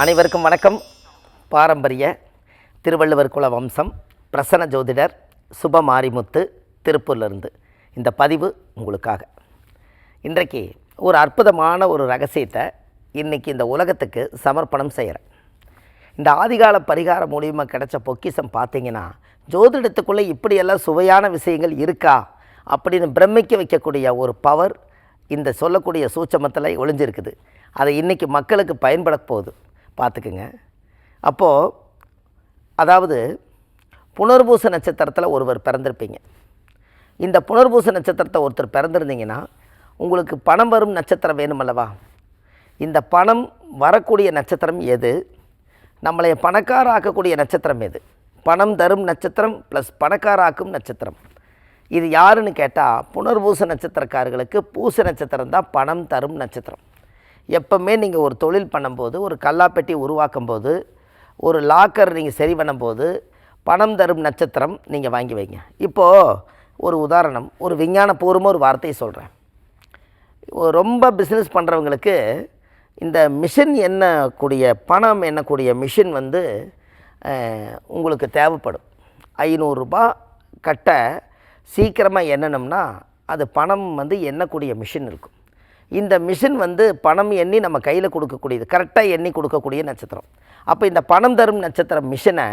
அனைவருக்கும் வணக்கம். பாரம்பரிய திருவள்ளுவர் குல வம்சம் பிரசன்ன ஜோதிடர் சுப மாரிமுத்து திருப்பூர்லேருந்து. இந்த பதிவு உங்களுக்காக. இன்றைக்கு ஒரு அற்புதமான ஒரு ரகசியத்தை இன்றைக்கி இந்த உலகத்துக்கு சமர்ப்பணம் செய்கிறேன் இந்த ஆதிகால பரிகாரம் மூலியமாக கிடைச்ச பொக்கிஷம் பார்த்தீங்கன்னா ஜோதிடத்துக்குள்ளே இப்படியெல்லாம் சுவையான விஷயங்கள் இருக்கா? அப்படின்னு பிரமிக்க வைக்கக்கூடிய ஒரு பவர் இந்த சொல்லக்கூடிய சூட்சமத்தில் ஒளிஞ்சிருக்குது. அதை இன்றைக்கி மக்களுக்கு பயன்பட போகுது. பார்த்துக்குங்க. அப்போது அதாவது புனர்பூச நட்சத்திரத்தில் ஒருவர் பிறந்திருப்பீங்க. இந்த புனர்பூச நட்சத்திரத்தை ஒருத்தர் பிறந்திருந்தீங்கன்னா உங்களுக்கு பணம் வரும் நட்சத்திரம் வேணுமல்லவா இந்த பணம் வரக்கூடிய நட்சத்திரம் எது? நம்மளை பணக்கார ஆக்கக்கூடிய நட்சத்திரம் எது? பணம் தரும் நட்சத்திரம் ப்ளஸ் பணக்காராக்கும் நட்சத்திரம். இது யாருன்னு கேட்டால் புனர்பூச நட்சத்திரக்காரர்களுக்கு பூச நட்சத்திரம் தான் பணம் தரும் நட்சத்திரம். எப்பவுமே நீங்கள் ஒரு தொழில் பண்ணும்போது ஒரு கல்லாப்பெட்டி உருவாக்கும் போது ஒரு லாக்கர் நீங்கள் சரி பண்ணும்போது பணம் தரும் நட்சத்திரம் நீங்கள் வாங்கி வைங்க. இப்போது ஒரு உதாரணம் ஒரு விஞ்ஞானபூர்வமாக ஒரு வார்த்தையை சொல்கிறேன் ரொம்ப பிஸ்னஸ் பண்ணுறவங்களுக்கு இந்த மிஷின் எண்ணக்கூடிய பணம் எண்ணக்கூடிய மிஷின் வந்து உங்களுக்கு தேவைப்படும். ஐநூறுரூபா கட்ட சீக்கிரமாக எண்ணணும்னா அது பணம் வந்து எண்ணக்கூடிய மிஷின் இருக்கும். இந்த மிஷின் வந்து பணம் எண்ணி நம்ம கையில் கொடுக்கக்கூடியது கரெக்டாக எண்ணி கொடுக்கக்கூடிய நட்சத்திரம். அப்போ இந்த பணம் தரும் நட்சத்திரம் மிஷினை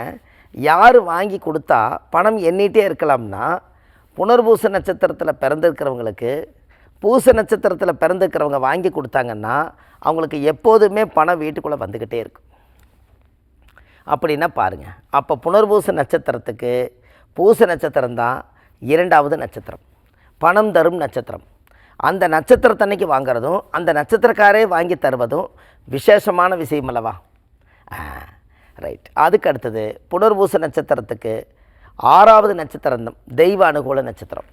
யார் வாங்கி கொடுத்தா பணம் எண்ணிகிட்டே இருக்கலாம்னா புனர்பூச நட்சத்திரத்தில் பிறந்திருக்கிறவங்களுக்கு பூச நட்சத்திரத்தில் பிறந்திருக்கிறவங்க வாங்கி கொடுத்தாங்கன்னா அவங்களுக்கு எப்போதுமே பணம் வீட்டுக்குள்ளே வந்துக்கிட்டே இருக்கும். அப்படின்னா பாருங்கள் அப்போ புனர்பூச நட்சத்திரத்துக்கு பூச நட்சத்திரம் தான் இரண்டாவது நட்சத்திரம். பணம் தரும் நட்சத்திரம். அந்த நட்சத்திரத்தன்னைக்கு வாங்குறதும் அந்த நட்சத்திரக்காரே வாங்கி தருவதும் விசேஷமான விஷயம் அல்லவா? ரைட் அதுக்கு அடுத்தது புனர்பூச நட்சத்திரத்துக்கு ஆறாவது நட்சத்திரம் தெய்வ அனுகூல நட்சத்திரம்.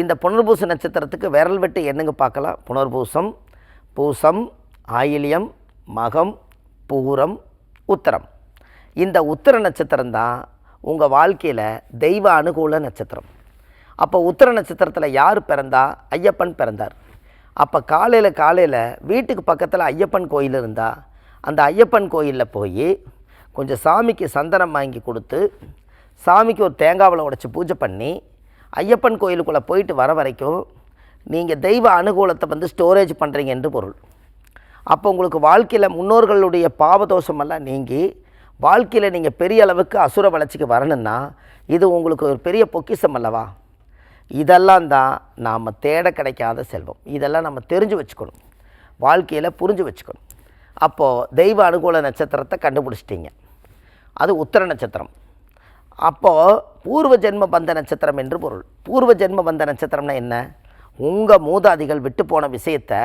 இந்த புனர்பூச நட்சத்திரத்துக்கு விரல் வெட்டு என்னங்க பார்க்கலாம்? புனர்பூசம் பூசம் ஆயில்யம் மகம் பூரம் உத்தரம். இந்த உத்தர நட்சத்திரம் தான் உங்கள் வாழ்க்கையில் தெய்வ அனுகூல நட்சத்திரம். அப்போ உத்தர நட்சத்திரத்தில் யார் பிறந்தா? ஐயப்பன் பிறந்தார். அப்போ காலையில் காலையில் வீட்டுக்கு பக்கத்தில் ஐயப்பன் கோயில் இருந்தால் அந்த ஐயப்பன் கோயிலில் போய் கொஞ்சம் சாமிக்கு சந்தனம் வாங்கி கொடுத்து சாமிக்கு ஒரு தேங்காவில் உடைச்சி பூஜை பண்ணி ஐயப்பன் கோயிலுக்குள்ளே போயிட்டு வர வரைக்கும் நீங்கள் தெய்வ அனுகூலத்தை வந்து ஸ்டோரேஜ் பண்ணுறீங்க என்று பொருள். அப்போ உங்களுக்கு வாழ்க்கையில் முன்னோர்களுடைய பாவதோஷமெல்லாம் நீங்கி வாழ்க்கையில் நீங்கள் பெரிய அளவுக்கு அசுர வளர்ச்சிக்கு வரணுன்னா இது உங்களுக்கு ஒரு பெரிய பொக்கிஷம் அல்லவா? இதெல்லாம் தான் நாம் தேட கிடைக்காத செல்வம். இதெல்லாம் நம்ம தெரிஞ்சு வச்சுக்கணும். வாழ்க்கையில் புரிஞ்சு வச்சுக்கணும். அப்போது தெய்வ அனுகூல நட்சத்திரத்தை கண்டுபிடிச்சிட்டிங்க. அது உத்தர நட்சத்திரம். அப்போது பூர்வ ஜென்ம பந்த நட்சத்திரம் என்று பொருள். பூர்வ ஜென்ம பந்த நட்சத்திரம்னா என்ன? உங்கள் மூதாதிகள் விட்டு போன விஷயத்தை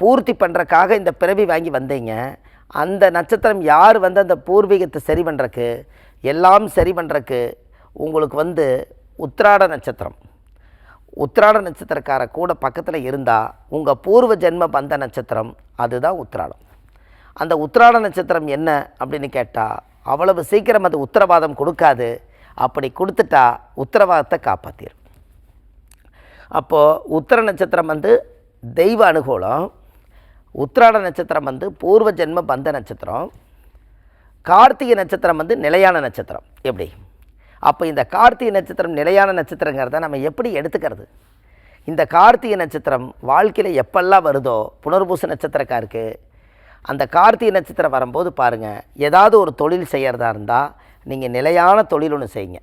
பூர்த்தி பண்ணுறக்காக இந்த பிறவி வாங்கி வந்தீங்க. அந்த நட்சத்திரம் யார் வந்து அந்த பூர்வீகத்தை சரி பண்ணுறக்கு எல்லாம் சரி பண்ணுறக்கு உங்களுக்கு வந்து உத்திராட நட்சத்திரம். உத்திராட நட்சத்திரக்கார கூட பக்கத்தில் இருந்தால் உங்கள் பூர்வ ஜென்ம பந்த நட்சத்திரம் அதுதான் உத்திராடம். அந்த உத்திராட நட்சத்திரம் என்ன அப்படின்னு கேட்டால் அவ்வளவு சீக்கிரம் அது உத்தரவாதம் கொடுக்காது. அப்படி கொடுத்துட்டா உத்தரவாதத்தை காப்பாற்றிடும் அப்போது உத்திர நட்சத்திரம் வந்து தெய்வ அனுகூலம் உத்திராட நட்சத்திரம் வந்து பூர்வ ஜென்ம பந்த நட்சத்திரம் கார்த்திகை நட்சத்திரம் வந்து நிலையான நட்சத்திரம். எப்படி? அப்போ இந்த கார்த்திகை நட்சத்திரம் நிலையான நட்சத்திரங்கிறத நம்ம எப்படி எடுத்துக்கிறது? இந்த கார்த்திகை நட்சத்திரம் வாழ்க்கையில் எப்பெல்லாம் வருதோ புனர்பூச நட்சத்திரக்காருக்கு அந்த கார்த்திகை நட்சத்திரம் வரும்போது பாருங்கள் ஏதாவது ஒரு தொழில் செய்கிறதா இருந்தால் நீங்கள் நிலையான தொழில் ஒன்று செய்யுங்க.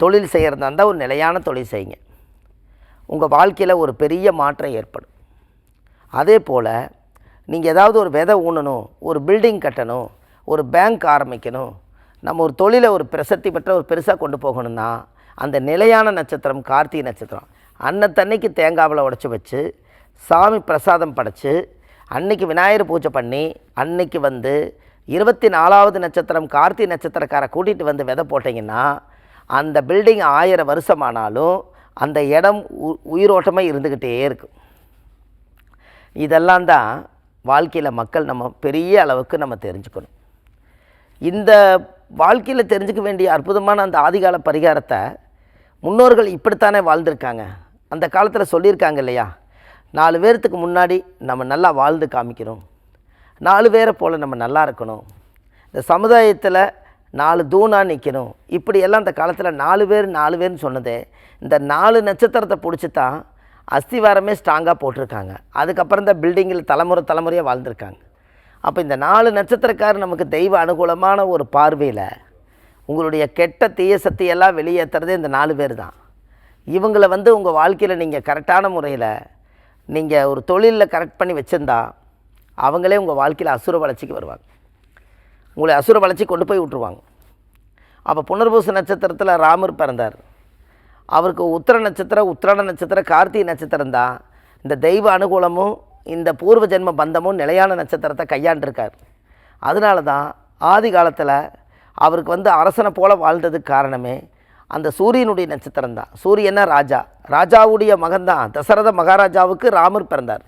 தொழில் செய்கிறதா இருந்தால் ஒரு நிலையான தொழில் செய்யுங்க. உங்கள் வாழ்க்கையில் ஒரு பெரிய மாற்றம் ஏற்படும். அதே போல் நீங்கள் ஏதாவது ஒரு விதை ஊனணும் ஒரு பில்டிங் கட்டணும் ஒரு பேங்க் ஆரம்பிக்கணும் நம்ம ஒரு தொழிலை ஒரு பிரசத்தி பெற்ற ஒரு பெருசாக கொண்டு போகணும்னா அந்த நிலையான நட்சத்திரம் கார்த்திகை நட்சத்திரம் அன்னத்தன்னைக்கு தேங்காவில் உடச்சி வச்சு சாமி பிரசாதம் படைச்சு அன்னைக்கு விநாயகர் பூஜை பண்ணி அன்னைக்கு வந்து இருபத்தி நாலாவது நட்சத்திரம் கார்த்திகை நட்சத்திரக்காரை கூட்டிகிட்டு வந்து விதை போட்டிங்கன்னா அந்த பில்டிங் ஆயிரம் வருஷமானாலும் அந்த இடம் உ- உயிரோட்டமாக இருந்துக்கிட்டே இருக்கும். இதெல்லாம் தான் வாழ்க்கையில் மக்கள் நம்ம பெரிய அளவுக்கு நம்ம தெரிஞ்சுக்கணும். இந்த வாழ்க்கையில் தெரிஞ்சுக்க வேண்டிய அற்புதமான அந்த ஆதிகால பரிகாரத்தை முன்னோர்கள் இப்படித்தானே வாழ்ந்திருக்காங்க. அந்த காலத்தில் சொல்லியிருக்காங்க இல்லையா? நாலு பேர்த்துக்கு முன்னாடி நம்ம நல்லா வாழ்ந்து காமிக்கணும் நாலு பேரை போல் நம்ம நல்லா இருக்கணும். இந்த சமுதாயத்தில் நாலு தூணாக நிற்கணும் இப்படியெல்லாம் அந்த காலத்தில் நாலு பேர் நாலு பேர்னு சொன்னதே இந்த நாலு நட்சத்திரத்தை பிடிச்சி தான் அஸ்திவாரமே ஸ்ட்ராங்காக போட்டிருக்காங்க. அதுக்கப்புறம் தான் பில்டிங்கில் தலைமுறை தலைமுறையாக வாழ்ந்திருக்காங்க. அப்போ இந்த நாலு நட்சத்திரக்காரர் நமக்கு தெய்வ அனுகூலமான ஒரு பார்வையில் உங்களுடைய கெட்ட தீய சக்தியெல்லாம் வெளியேற்றுறதே இந்த நாலு பேர் தான். இவங்களை வந்து உங்கள் வாழ்க்கையில் நீங்கள் கரெக்டான முறையில் நீங்கள் ஒரு தொழிலில் கரெக்ட் பண்ணி வச்சுருந்தா அவங்களே உங்கள் வாழ்க்கையில் அசுர வளர்ச்சிக்கு வருவாங்க. உங்களை அசுர வளர்ச்சி கொண்டு போய் விட்ருவாங்க அப்போ புனர்பூச நட்சத்திரத்தில் ராமர் பிறந்தார். அவருக்கு உத்திர நட்சத்திரம் உத்திராட நட்சத்திரம் கார்த்திகை நட்சத்திரம் தான். இந்த தெய்வ அனுகூலமும் இந்த பூர்வ ஜென்ம பந்தமும் நிலையான நட்சத்திரத்தை கையாண்டிருக்கார். அதனால தான் ஆதி காலத்தில் அவருக்கு வந்து அரசனை போல வாழ்ந்ததுக்கு காரணமே அந்த சூரியனுடைய நட்சத்திரம் தான். சூரியனா ராஜா. ராஜாவுடைய மகன்தான் தசரத மகாராஜாவுக்கு ராமர் பிறந்தார்.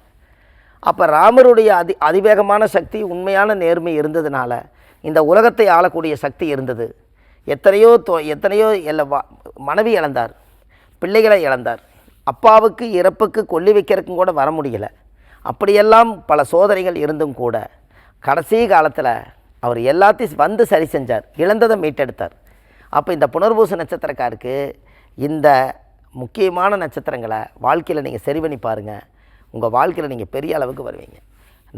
அப்போ ராமருடைய அதி அதிவேகமான சக்தி உண்மையான நேர்மை இருந்ததுனால இந்த உலகத்தை ஆளக்கூடிய சக்தி இருந்தது. எத்தனையோ தோ எத்தனையோ எல்லா வா- மனைவி இழந்தார். பிள்ளைகளை இழந்தார். அப்பாவுக்கு இறப்புக்கு கொல்லி வைக்கிறதுக்கும் கூட வர முடியல. அப்படியெல்லாம் பல சோதனைகள் இருந்தும் கூட கடைசி காலத்தில் அவர் எல்லாத்தையும் வந்து சரி செஞ்சார் இழந்ததை மீட்டெடுத்தார். அப்போ இந்த புனர்பூச நட்சத்திரக்காருக்கு இந்த முக்கியமான நட்சத்திரங்களை வாழ்க்கையில் நீங்கள் சரி பண்ணி பாருங்கள் உங்கள் வாழ்க்கையில் நீங்கள் பெரிய அளவுக்கு வருவீங்க.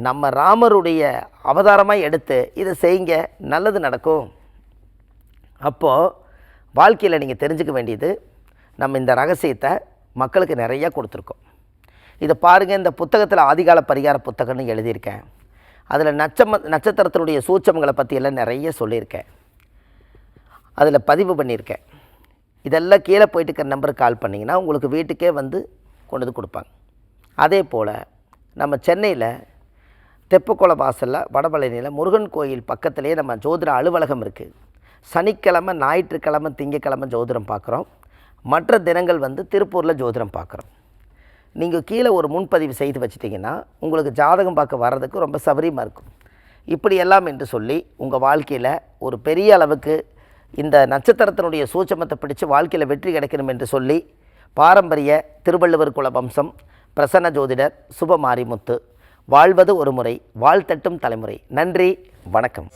நம்ம ராமருடைய அவதாரமாக எடுத்து இதை செய்யுங்க நல்லது நடக்கும். அப்போது வாழ்க்கையில் நீங்கள் தெரிஞ்சுக்க வேண்டியது நம்ம இந்த ரகசியத்தை மக்களுக்கு நிறையா கொடுத்துருக்கோம். இதை பாருங்கள் இந்த புத்தகத்தில் ஆதிகால பரிகார புத்தகம்னு எழுதியிருக்கேன். அதில் நட்சம நட்சத்திரத்தினுடைய சூட்சமங்களை பற்றியெல்லாம் நிறைய சொல்லியிருக்கேன். அதில் பதிவு பண்ணியிருக்கேன். இதெல்லாம் கீழே போயிட்டு இருக்கிற நம்பருக்கு கால் பண்ணிங்கன்னா உங்களுக்கு வீட்டுக்கே வந்து கொண்டு வந்து கொடுப்பாங்க. அதே போல் நம்ம சென்னையில் தெப்பக்குள வாசலில் வடபழனியில் முருகன் கோயில் பக்கத்துலேயே நம்ம ஜோதிட அலுவலகம் இருக்குது சனிக்கிழமை ஞாயிற்றுக்கிழமை திங்கக்கிழமை ஜோதிடம் பார்க்குறோம். மற்ற தினங்கள் வந்து திருப்பூரில் ஜோதிடம் பார்க்குறோம். நீங்கள் கீழே ஒரு முன்பதிவு செய்து வச்சிட்டிங்கன்னா உங்களுக்கு ஜாதகம் பார்க்க வர்றதுக்கு ரொம்ப சௌகரியமாக இருக்கும். இப்படியெல்லாம் என்று சொல்லி உங்கள் வாழ்க்கையில் ஒரு பெரிய அளவுக்கு இந்த நட்சத்திரத்தினுடைய சூட்சமத்தை பிடிச்சு வாழ்க்கையில் வெற்றி கிடைக்கணும் என்று சொல்லி பாரம்பரிய திருவள்ளுவர் குல வம்சம் பிரசன்ன ஜோதிடர் சுப மாரிமுத்து வாழ்வது ஒரு முறை வாழ்த்தட்டும் தலைமுறை. நன்றி வணக்கம்.